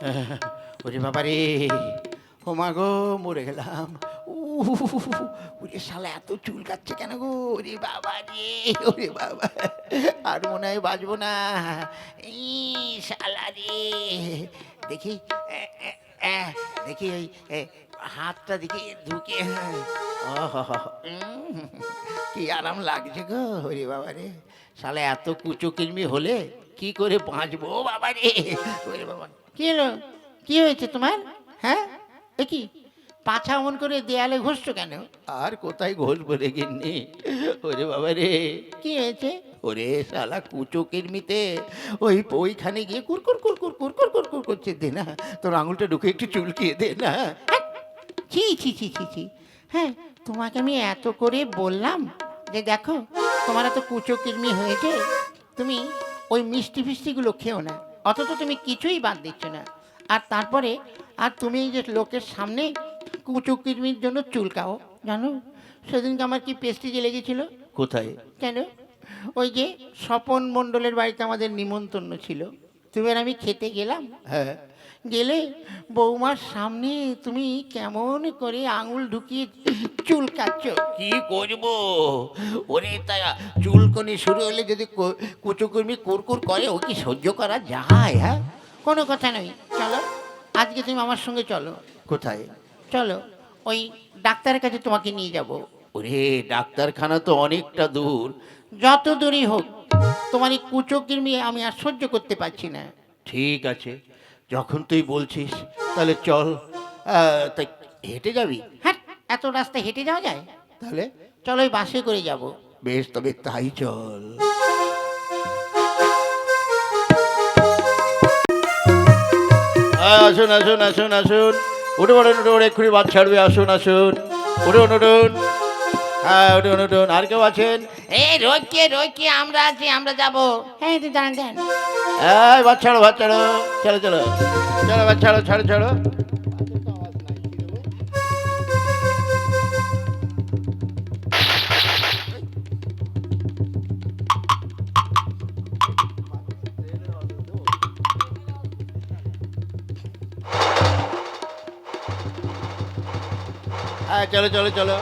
ওরে বাবা রে ও গো, মরে গেলাম। ওরে শালা, এত চুল কাচ্ছে কেন গো? ওরে বাবা রে ওরে বাবা। আর মনে হয় বাঁচবো না। এই শালা রে। দেখি দেখি ওই হাতটা দেখি ঢুকে। কি আরাম লাগছে গো, ওরে বাবা রে শালা, এত কুচো কিরমি হলে কি করে বাঁচবো বাবা রে ওরে বাবা। কি হলো? কি হয়েছে তোমার? হ্যাঁ? এ কি? পাছা অমন করে দেয়ালে ঘষছো কেন? আর কোথায় ঘষবো রে গিন্নি? ওরে বাবা রে। কি হয়েছে? ওরে শালা কুচো কিরমিতে ওই ওইখানে গিয়ে কুরকুর কুরকুর কুরকুর কুরকুর করছে দে না তোর আঙুলটা ঢুকে একটু চুলকিয়ে দে না। ছি ছি ছি ছি ছি। হ্যাঁ তোমাকে আমি এত করে বললাম যে দেখো তোমার এত কুচো কিরমি হয়েছে তুমি ওই মিষ্টি ফিষ্টিগুলো খেও না। অথচ তুমি কিছুই বাদ দিচ্ছ না। আর তারপরে আর তুমি এই যে লোকের সামনে কুচো কিরমির জন্য চুলকাও জানো? সেদিনকে আমার কি পেস্টিজে লেগেছিল কোথায়? কেন? ওই যে স্বপন মণ্ডলের বাড়িতে আমাদের নিমন্ত্রণ ছিল। তুমি আর আমি খেতে গেলাম। হ্যাঁ। গেলে বৌমার সামনে তুমি কেমন করে আঙুল ঢুকিয়ে চুল কাচ্ছ কি করব? ওরে তা চুলকনি শুরু হলে যদি কু- কুচুকুর্মি কুরকুর করে ও কি সহ্য করা যায় হ্যাঁ? কোনো কথা নয়। চলো আজকে তুমি আমার সঙ্গে চলো। কোথায়? চলো ওই ডাক্তারের কাছে তোমাকে নিয়ে যাব। ওরে ডাক্তারখানা তো অনেকটা দূর। যত দূরই হোক তোমার এই কুচো কিরমি আমি আর সহ্য করতে পারছি না। ঠিক আছে। যখন তুই বলছিস তাহলে চল আহ, তা হেঁটে যাবি? হ্যাঁ এত রাস্তা হেঁটে যাওয়া যায়? তাহলে? চলো ওই বাসে করে যাব। বেশ তবে তাই চল। আসুন আসুন আসুন আসুন। উঠে পড়ুন উঠে পড়ে এক্ষুনি বাদ ছাড়বে। আসুন আসুন। উঠুন উঠুন হ্যাঁ উঠুন উঠুন। আর কেউ আছেন? এই রোজকে রোজকে আমরা আছি আমরা যাব। হ্যাঁ তুই দাঁড়ান দাঁড়ান। এই বাদ ছাড়ো চলো চলো। চলো বাদ ছাড়ো ছাড়ো চলো চলো চলো।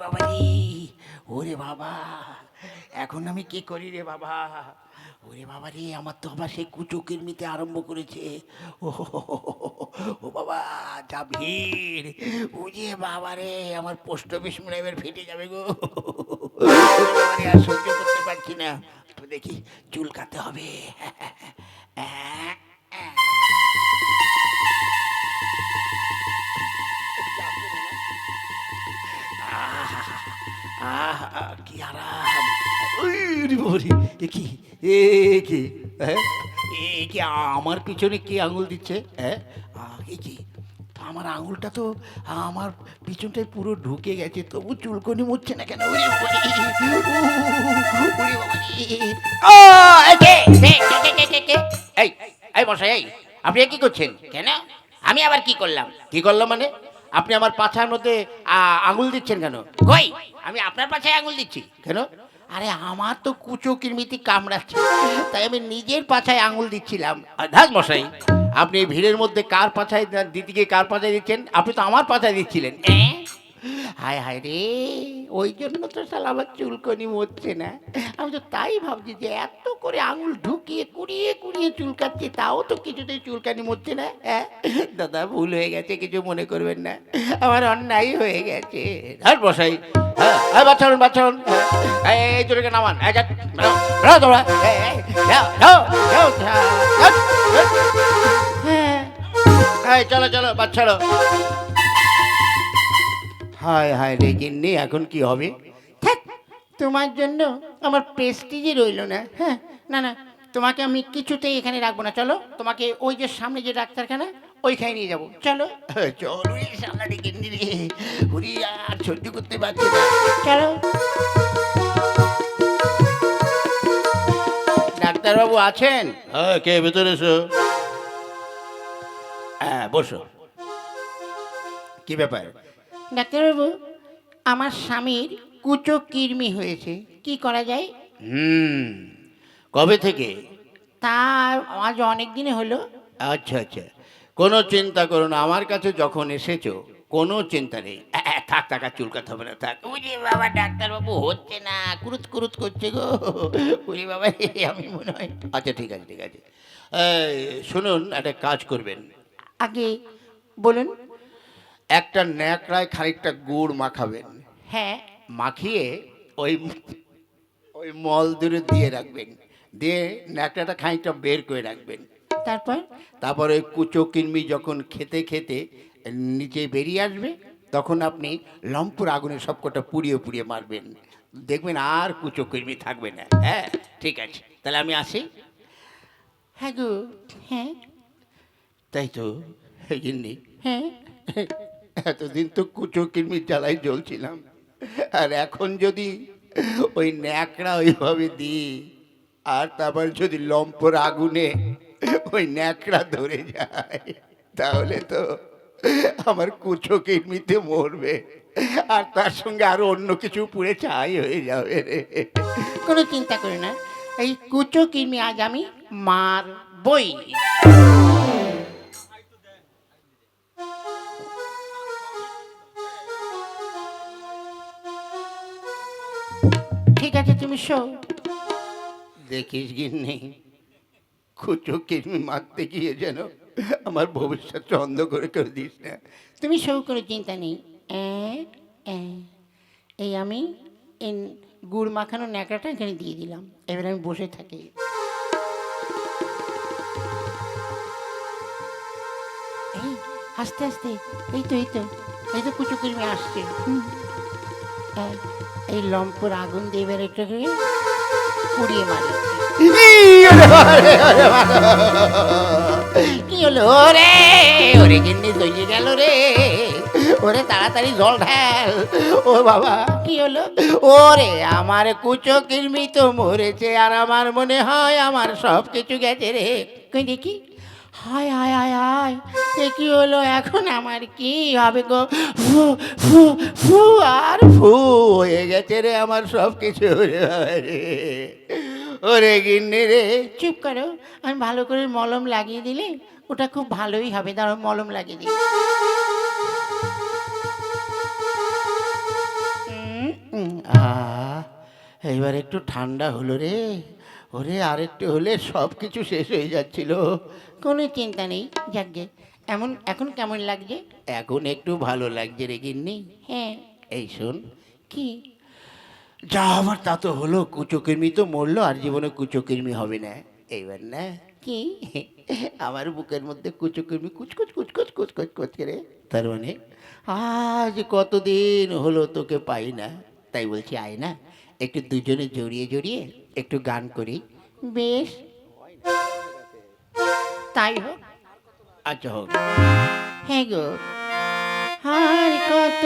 বাবা রে ওরে বাবা, এখন আমি কি করি রে বাবা? ওরে বাবা রে, আমার তো আবার সেই কুচুকের মিতে আরম্ভ করেছে। ও। ও বাবা, যা ভিড়। যে বাবা রে, আমার পোস্ট অফিস মনে এবার ফেটে যাবে গো। আর সহ্য করতে পারছি না। তো দেখি চুল কাটতে হবে। আহ কি আরাম। কি, এ কি হ্যাঁ? এ কি, আমার পিছনে কি আঙুল দিচ্ছে হ্যাঁ? এ কি, আমার আঙুলটা তো, আমার পিছনটায় পুরো ঢুকে গেছে, তবু চুলকনি মুচ্ছে না কেন? এই মশাই আপনি কি করছেন? কেন? আমি আবার কি করলাম? কি করলাম মানে? আপনি আমার পাছার মধ্যে আঙুল দিচ্ছেন কেন? কই? আমি আপনার পাছায় আঙুল দিচ্ছি। কেন? আরে আমার তো কুচো কিরমিতি কামড়াচ্ছে। তাই আমি নিজের পাছায় আঙুল দিচ্ছিলাম। ধাস মশাই। আপনি ভিড়ের মধ্যে কার পাছায় দিদিকে কার পাছায় দিচ্ছেন? আপনি তো আমার পাছায় দিচ্ছিলেন। হ্যাঁ হায় হায় রে ওই জন্য তো সাল আমার চুলকনি মরছে না আমি তো তাই ভাবছি যে এত করে আঙুল ঢুকিয়ে কুড়িয়ে কুড়িয়ে চুলকাচ্ছি তাও তো কিছুতেই চুলকানি মরছে না হ্যাঁ দাদা ভুল হয়ে গেছে কিছু মনে করবেন না আমার অন্যায় হয়ে গেছে আর বসাই হ্যাঁ হ্যাঁ বাচ্চারুন হ্যাঁ এই জোরেকে নামান তোমরা হ্যাঁ চলো চলো বাচ্চারো হায় হায় রে গিন্নি এখন কি হবে? থাক তোমার জন্য আমার প্রেস্টিজই রইল না হ্যাঁ? না না তোমাকে আমি কিছুতেই এখানে রাখব না চলো তোমাকে ওই যে সামনে যে ডাক্তারখানা ওইখানে নিয়ে যাব চলো। চলো রে সামনে গিন্নি রে। আর সহ্য করতে পারছি না। চলো। ডাক্তারবাবু আছেন? হ্যাঁ কে ভেতরে এসো? হ্যাঁ বসো। কি ব্যাপার? ডাক্তারবাবু আমার স্বামীর কুচো কিরমি হয়েছে। কি করা যায়? হুম কবে থেকে? তা আজ অনেক দিনে হলো। আচ্ছা আচ্ছা। কোনো চিন্তা করো না আমার কাছে যখন এসেছ কোনো চিন্তা নেই। থাক থাক আর চুলকাতে হবে না থাক। ওরে বাবা ডাক্তারবাবু হচ্ছে না কুরুত কুরুত করছে গো। ওরে বাবা আমি মনে হয় আচ্ছা ঠিক আছে ঠিক আছে। শুনুন একটা কাজ করবেন। আগে বলুন। একটা ন্যাকড়ায় খানিকটা গুড় মাখাবেন। হ্যাঁ। মাখিয়ে ওই ওই মল দূরে দিয়ে রাখবেন। দিয়ে ন্যাকড়াটা খানিকটা বের করে রাখবেন। তারপর? তারপর ওই কুচো কিনমি যখন খেতে খেতে নিচে বেরিয়ে আসবে তখন আপনি লম্পুর আগুনে সবকটা পুড়িয়ে পুড়িয়ে মারবেন। দেখবেন আর কুচো কিনমি থাকবে না। হ্যাঁ ঠিক আছে। তাহলে আমি আসি? হ্যাঁ গো হ্যাঁ। তাই তো এই জন্যে। হ্যাঁ। এতদিন তো কুচো কিনমির জ্বালাই জ্বলছিলাম। আর এখন যদি ওই ন্যাকড়া ওইভাবে দিই, আর তারপর যদি লম্পর আগুনে ওই ন্যাকড়া ধরে যায়, তাহলে তো আমার কুচো কিনমিতে মরবে। আর তার সঙ্গে আরও অন্য কিছু পুড়ে ছাই হয়ে যাবে রে। কোনো চিন্তা করি না, এই কুচো কিরমি আজ আমি মার বই ঠিক আছে তুমি শো দেখিস গিন্নি কুচো কিনমি মারতে গিয়ে যেন আমার ভবিষ্যৎ অন্ধ করে করে দিস না তুমি শো কোনো চিন্তা নেই। এই আমি এই গুড় মাখানো ন্যাকড়াটা এখানে দিয়ে দিলাম এবার আমি বসে থাকি এই আস্তে আস্তে এই তো এই তো এই তো কুচু আসছে হুম। এই, লম্পর আগুন দিয়ে এবার একটু পুড়িয়ে মারি। কি হলো? ওরে ওরে গিন্নি দইয়ে গেল রে। ওরে তাড়াতাড়ি জল ঢাল। ও বাবা কি হলো? ওরে আমার কুচো কিরমি তো মরেছে আর আমার মনে হয় আমার সব কিছু গেছে রে। কই দেখি? হায় হায় হায় হায়, এ কি হলো? এখন আমার কি হবে গো? ফু ফু ফু, আর ফু, হয়ে গেছে রে আমার সব কিছু ওরে গিন্নি রে। চুপ করো, আমি ভালো করে মলম লাগিয়ে দিলে ওটা খুব ভালোই হবে। দাঁড়াও, মলম লাগিয়ে দিই। এইবার একটু ঠান্ডা হলো রে। ওরে আর একটু হলে সব কিছু শেষ হয়ে যাচ্ছিল। কোনো চিন্তা নেই যাকগে। এমন এখন কেমন লাগছে? এখন একটু ভালো লাগছে রে গিন্নি। হ্যাঁ। এই শোন। কি? যা আমার তা তো হলো কুচোকির্মি তো মরলো আর জীবনে কুচোকির্মি হবে না। এইবার না কি? আমার বুকের মধ্যে কুচোকির্মি কুচকুচ কুচকুচ কুচকুচ কুচ করে তার মানে আজ কতদিন হলো তোকে পাই না? তাই বলছি আয় না একটু দুজনে জড়িয়ে জড়িয়ে একটু গান করি। বেশ। তাই হোক। আচ্ছা হোক। হ্যাঁ গো। হার কত